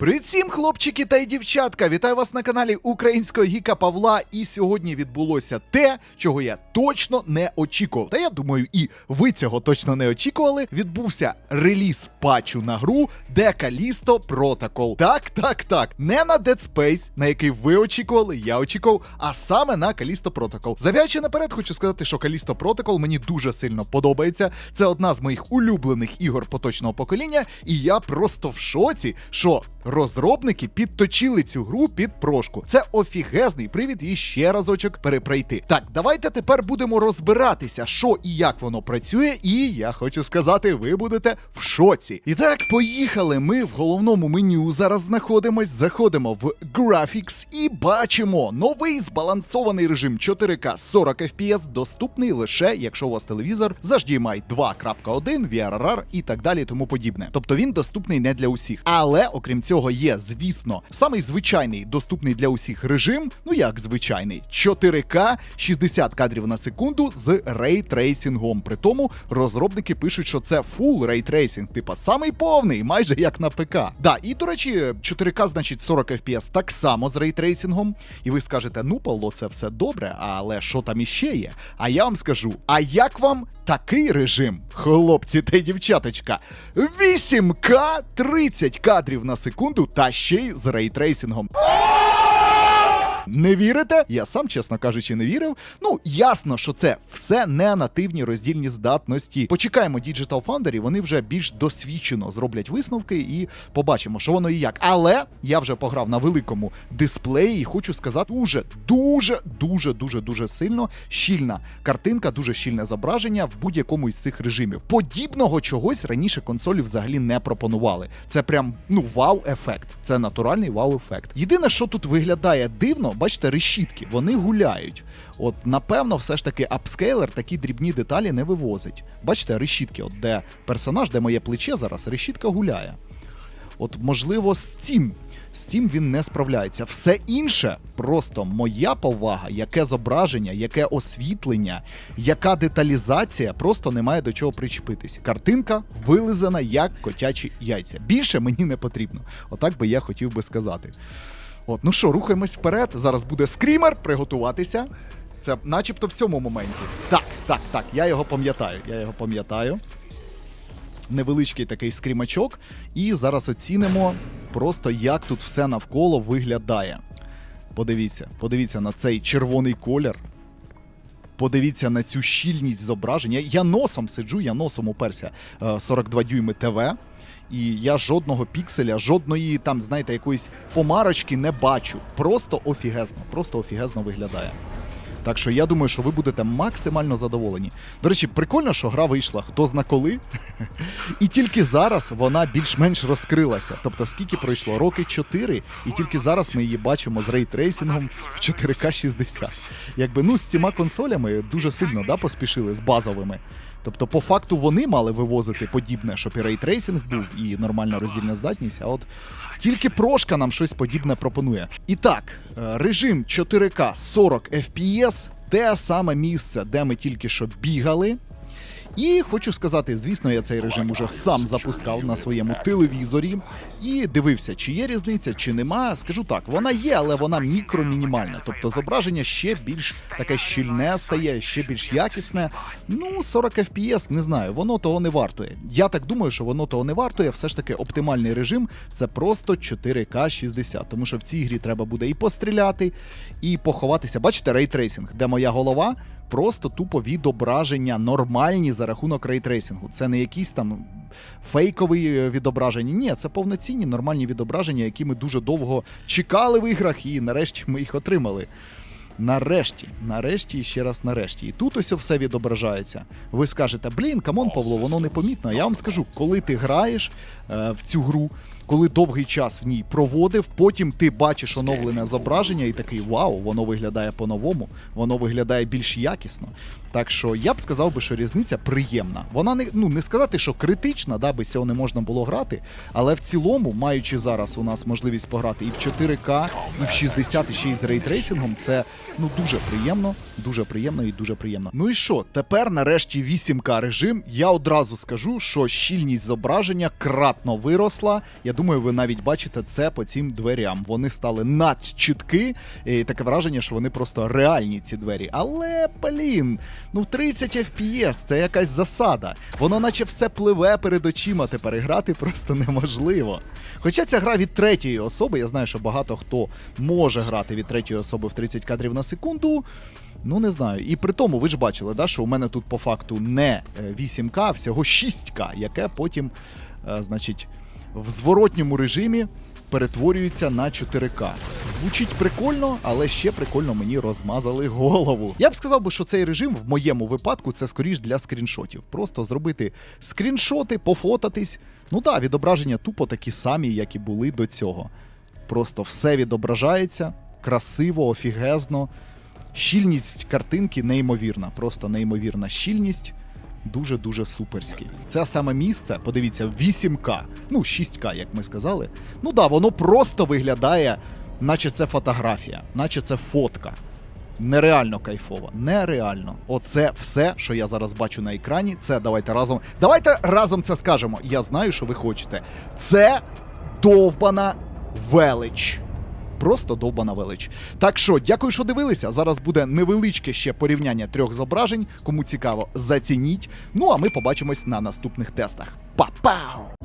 Привіт хлопчики та й дівчатка! Вітаю вас на каналі Українського Гіка Павла. І сьогодні відбулося те, чого я точно не очікував. Та я думаю, і ви цього точно не очікували. Відбувся реліз патчу на гру Callisto Protocol. Так, так, так. Не на Dead Space, на який ви очікували, я очікував, а саме на Callisto Protocol. Зав'ячи наперед, хочу сказати, що Callisto Protocol мені дуже сильно подобається. Це одна з моїх улюблених ігор поточного покоління, і я просто в шоці, що розробники підточили цю гру під прошку. Це офігезний привід і ще разочок перепройти. Так, давайте тепер будемо розбиратися, що і як воно працює, і я хочу сказати, ви будете в шоці. І так, поїхали. Ми в головному меню зараз знаходимось. Заходимо в Graphics і бачимо новий збалансований режим 4К 40 FPS, доступний лише якщо у вас телевізор з HDMI 2.1, VRR і так далі, тому подібне. Тобто він доступний не для усіх. Але окрім цього, є, звісно, самий звичайний доступний для усіх режим. Ну як звичайний, 4К 60 кадрів на секунду з рейтрейсингом. При тому розробники пишуть, що це full рейтрейсинг, типа самий повний, майже як на ПК. Да, і до речі, 4К значить 40 FPS так само з рейтрейсингом. І ви скажете, ну Павло, це все добре, але що там іще є? А я вам скажу: а як вам такий режим, хлопці та дівчаточка? 8К 30 кадрів на секунду та ще й з рейтрейсингом. Не вірите? Я сам, чесно кажучи, не вірив. Ну, ясно, що це все не нативні роздільні здатності. Почекаємо Digital Foundry, вони вже більш досвідчено зроблять висновки і побачимо, що воно і як. Але я вже пограв на великому дисплеї і хочу сказати, уже дуже, дуже, дуже, дуже сильно щільна картинка, дуже щільне зображення в будь-якому із цих режимів. Подібного чогось раніше консолі взагалі не пропонували. Це прям ну вау-ефект. Це натуральний вау-ефект. Єдине, що тут виглядає дивно, бачите, решітки, вони гуляють. От, напевно, все ж таки апскейлер такі дрібні деталі не вивозить. Бачите, решітки, от де персонаж, де моє плече зараз, решітка гуляє. От, можливо, з цим. З цим він не справляється. Все інше просто моя повага, яке зображення, яке освітлення, яка деталізація, просто немає до чого причепитись. Картинка вилизана як котячі яйця. Більше мені не потрібно. Отак би я хотів би сказати. От, ну що, рухаємось вперед. Зараз буде скрімер, приготуватися. Це начебто в цьому моменті. Так, так, так, я його пам'ятаю. Я його пам'ятаю. Невеличкий такий скрімачок. І зараз оцінимо просто, як тут все навколо виглядає. Подивіться, подивіться на цей червоний колір. Подивіться на цю щільність зображення. Я носом сиджу, я носом уперся е, 42 дюйми ТВ. І я жодного пікселя, жодної там, знаєте, якоїсь помарочки не бачу. Просто офігезно, просто офігезно виглядає. Так що я думаю, що ви будете максимально задоволені. До речі, прикольно, що гра вийшла хто зна коли. І тільки зараз вона більш-менш розкрилася. Тобто, скільки пройшло? Роки 4, і тільки зараз ми її бачимо з рейтрейсингом в 4К 60. Якби ну з цими консолями дуже сильно да, поспішили з базовими. Тобто, по факту вони мали вивозити подібне, щоб і рейтрейсинг був, і нормальна роздільна здатність. А от тільки прошка нам щось подібне пропонує. І так, е, режим 4К 40 FPS, те саме місце, де ми тільки що бігали. І хочу сказати, звісно, я цей режим уже сам запускав на своєму телевізорі і дивився, чи є різниця, чи нема. Скажу так, вона є, але вона мікромінімальна. Тобто зображення ще більш таке щільне стає, ще більш якісне. Ну, 40 FPS, не знаю, воно того не вартує. Я так думаю, що воно того не вартує. Все ж таки, оптимальний режим це просто 4К 60. Тому що в цій грі треба буде і постріляти, і поховатися. Бачите, рейтрейсинг, де моя голова просто тупо відображення нормальні за рахунок рейтрейсингу. Це не якісь там фейкові е, відображення. Ні, це повноцінні нормальні відображення, які ми дуже довго чекали в іграх, і нарешті ми їх отримали. Нарешті, нарешті і ще раз нарешті. І тут ось все відображається. Ви скажете, блін, камон, Павло, воно непомітно. Я вам скажу, коли ти граєш е, в цю гру, коли довгий час в ній проводив, потім ти бачиш оновлене зображення і такий вау, воно виглядає по-новому, воно виглядає більш якісно. Так що я б сказав би, що різниця приємна. Вона не ну не сказати, що критична, да, без цього не можна було грати. Але в цілому, маючи зараз у нас можливість пограти і в 4К, і в 60, і ще й з рейтрейсингом, це ну дуже приємно, дуже приємно і дуже приємно. Ну і що, тепер нарешті 8К режим. Я одразу скажу, що щільність зображення кратно виросла. Я думаю, ви навіть бачите це по цим дверям. Вони стали надчітки, і таке враження, що вони просто реальні ці двері. Але, блін, ну 30 FPS це якась засада. Воно наче все пливе перед очима. Тепер грати просто неможливо. Хоча ця гра від третьої особи, я знаю, що багато хто може грати від третьої особи в 30 кадрів на секунду. Ну, не знаю. І при тому, ви ж бачили, да, що у мене тут по факту не е, 8К, а всього 6К, яке потім, е, значить, в зворотньому режимі перетворюється на 4К. Звучить прикольно, але ще прикольно мені розмазали голову. Я б сказав би, що цей режим в моєму випадку це скоріш для скріншотів. Просто зробити скріншоти, пофотатись. Ну так, відображення тупо такі самі, як і були до цього. Просто все відображається красиво, офігезно. Щільність картинки неймовірна, просто неймовірна щільність. Дуже-дуже суперський. Це саме місце, подивіться, 8К, ну 6К, як ми сказали. Ну да, воно просто виглядає, наче це фотографія, наче це фотка. Нереально кайфово, нереально. Оце все, що я зараз бачу на екрані. Це давайте разом. Давайте разом це скажемо. Я знаю, що ви хочете. Це довбана велич. Просто довбана велич. Так що, дякую, що дивилися. Зараз буде невеличке ще порівняння трьох зображень. Кому цікаво, зацініть. Ну а ми побачимось на наступних тестах. Па-пау!